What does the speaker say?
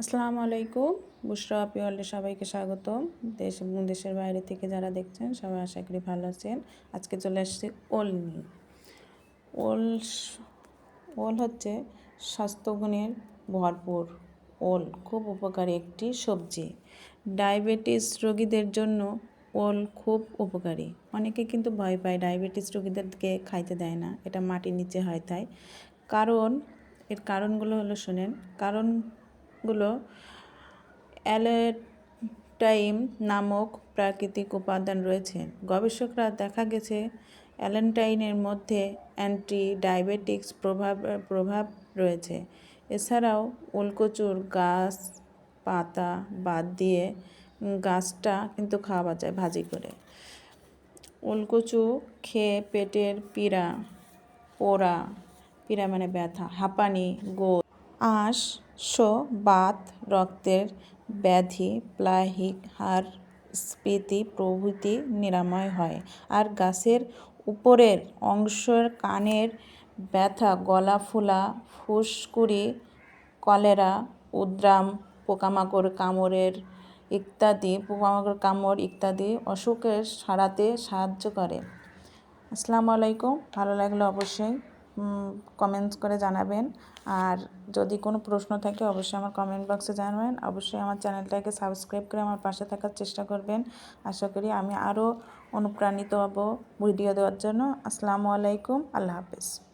আসসালামু আলাইকুম। বুশরা পিওয়ালে সবাইকে স্বাগতম। দেশ এবং দেশের বাইরে থেকে যারা দেখছেন, সবাই আশা করি ভালো আছেন। আজকে চলে আসছে ওল নিয়ে। ওল ওল হচ্ছে স্বাস্থ্যগুণের ভরপুর ওল, খুব উপকারী একটি সবজি। ডায়াবেটিস রোগীদের জন্য ওল খুব উপকারী। অনেকে কিন্তু ভয় পায় ডায়াবেটিস রোগীদেরকে খাইতে দেয় না, এটা মাটির নিচে হয় তাই। কারণ, এর কারণগুলো হলো শোনেন। কারণগুলো অ্যালেটাইম নামক প্রাকৃতিক উপাদান রয়েছে। গবেষকরা দেখা গেছে, অ্যালেন্টাইনের মধ্যে অ্যান্টি ডায়াবেটিক্স প্রভাব প্রভাব রয়েছে। এছাড়াও উলকচুর গাছ, পাতা বাদ দিয়ে গাছটা কিন্তু খাওয়া যায় ভাজি করে। উলকচু খেয়ে পেটের পীড়া, পোড়া, পীড়া মানে ব্যথা, হাঁপানি গোল আঁশ, শো, বাত, রক্তের ব্যাধি, প্লাহিক হাড় স্ফীতি, প্রভৃতি নিরাময় হয়। আর গাছের উপরের অংশের কানের ব্যথা, গলা ফোলা, ফুসকুড়ি, কলেরা, উদ্রাম, পোকামাকড় কামড়ের ইত্যাদি, পোকামাকড় কামড় ইত্যাদি অসুখের সারাতে সাহায্য করে। আসসালামু আলাইকুম। ভালো লাগলে অবশ্যই কমেন্টস করে জানাবেন। আর যদি কোনো প্রশ্ন থাকে, অবশ্যই আমার কমেন্ট বক্সে জানাবেন। অবশ্যই আমার চ্যানেলটাকে সাবস্ক্রাইব করে আমার পাশে থাকার চেষ্টা করবেন। আশা করি আমি আরও অনুপ্রাণিত হব ভিডিও দেওয়ার জন্য। আসসালামু আলাইকুম। আল্লাহ হাফেজ।